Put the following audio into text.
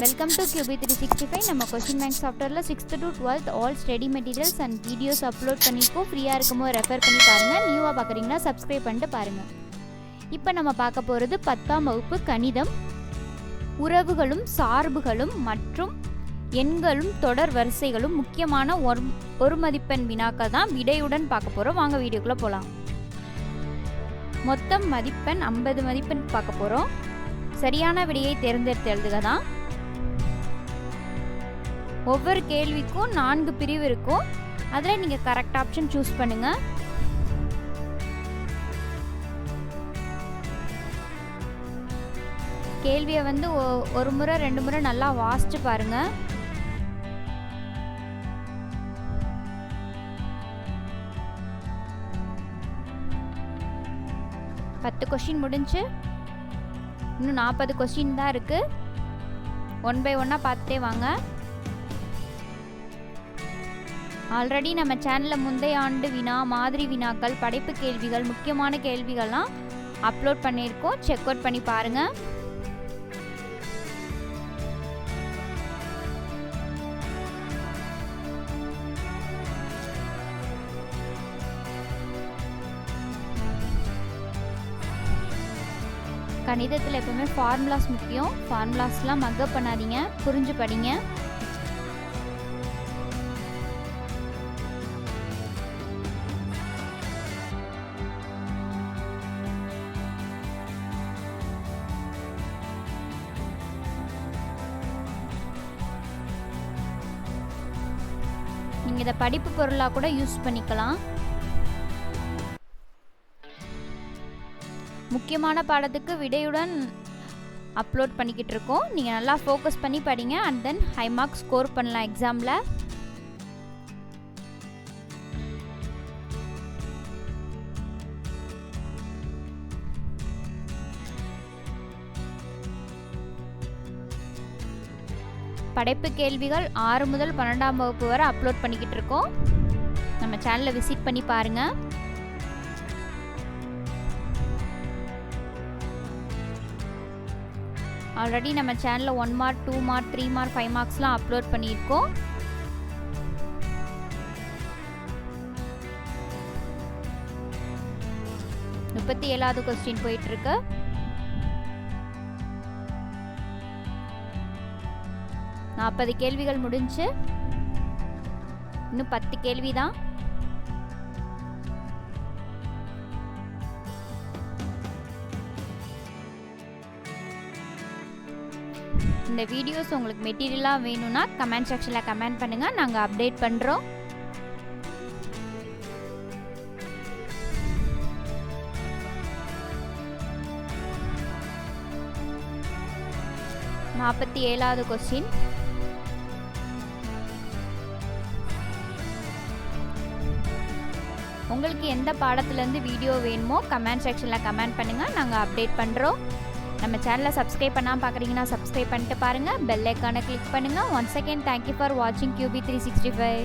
Welcome to QB three sixty five நம்ம question bank சாஃப்ட்வேரில் sixth to twelfth all study materials and videos upload பண்ணியிருக்கோம் ஃப்ரீயாக இருக்கும்போது refer பண்ணி பாருங்கள் நியூவாக பார்க்குறீங்கன்னா சப்ஸ்கிரைப் பண்ணிட்டு பாருங்கள் இப்போ நம்ம பார்க்க போகிறது பத்தாம் வகுப்பு கணிதம். உறவுகளும் சார்புகளும் மற்றும் எண்களும் தொடர் வரிசைகளும் முக்கியமான ஒரு ஒரு மதிப்பெண் வினாக்கள் தான் விடையுடன் பார்க்க போகிறோம் வாங்க வீடியோக்குள்ளே போகலாம் மொத்தம் மதிப்பெண் ஐம்பது மதிப்பெண் பார்க்க போகிறோம் சரியான விடையை தேர்ந்தெடுத்து எழுதுக தான். ஒவ்வொரு கேள்விக்கும் நான்கு பிரிவு இருக்கும். அதில் நீங்கள் கரெக்ட் ஆப்ஷன் சூஸ் பண்ணுங்கள் கேள்வியை வந்து ஒ- ஒரு முறை ரெண்டு முறை நல்லா வாசிச்சு பாருங்கள் பத்து கொஷின் முடிஞ்சு. இன்னும் நாற்பது கொஸ்டின் தான் இருக்குது ஒன் பை ஒன்னாக பார்த்துட்டே வாங்க. ஆல்ரெடி நம்ம சேனலில் முந்தைய ஆண்டு வினா மாதிரி வினாக்கள் படைப்பு கேள்விகள் முக்கியமான கேள்விகள்லாம் அப்லோட் பண்ணியிருக்கோம். செக் அவுட் பண்ணி பாருங்கள் கணிதத்தில் எப்பவுமே ஃபார்முலாஸ் முக்கியம். ஃபார்முலாஸ்லாம் மக்கப் பண்ணாதீங்க. புரிஞ்சு படிங்க. நீங்கள் இதை படிப்பு பொருளாக கூட யூஸ் பண்ணிக்கலாம். முக்கியமான பாடத்துக்கு விடையுடன் அப்லோட் பண்ணிக்கிட்டு இருக்கோம். நீங்கள் நல்லா ஃபோக்கஸ் பண்ணி படிங்க. And then high mark score பண்ணலாம் எக்ஸாமில் படைப்பு கேள்விகள் ஆறு முதல் பன்னெண்டாம் வகுப்பு வரை அப்லோட் பண்ணிக்கிட்டு இருக்கோம் நம்ம சேனலை விசிட் பண்ணி பாருங்கள் ஆல்ரெடி நம்ம சேனலில் one mark two mark three mark five மார்க்ஸ்லாம் upload பண்ணியிருக்கோம். முப்பத்தி ஏழாவது கொஸ்டின் போயிட்டுருக்கு. நாற்பது கேள்விகள் முடிஞ்சு. இன்னும் பத்து கேள்வி தான் இந்த வீடியோஸ் உங்களுக்கு மெட்டீரியலாக வேணும்னா கமெண்ட் செக்ஷனில் கமெண்ட் பண்ணுங்கள் நாங்கள் அப்டேட் பண்ணுறோம் நாற்பத்தி ஏழாவது கொஸ்டின் உங்களுக்கு எந்த பாடத்துலேருந்து வீடியோ வேணுமோ கமெண்ட் செக்ஷனில் கமெண்ட் பண்ணுங்கள் நாங்கள் அப்டேட் பண்ணுறோம் நம்ம சேனலை சப்ஸ்கிரைப் பண்ணாமல் பார்க்குறீங்கன்னா சப்ஸ்கிரைப் பண்ணிட்டு பாருங்கள் பெல் ஐக்கானை கிளிக் பண்ணுங்கள் one second thank you for வாட்சிங் கியூபி த்ரீ சிக்ஸ்டி ஃபைவ்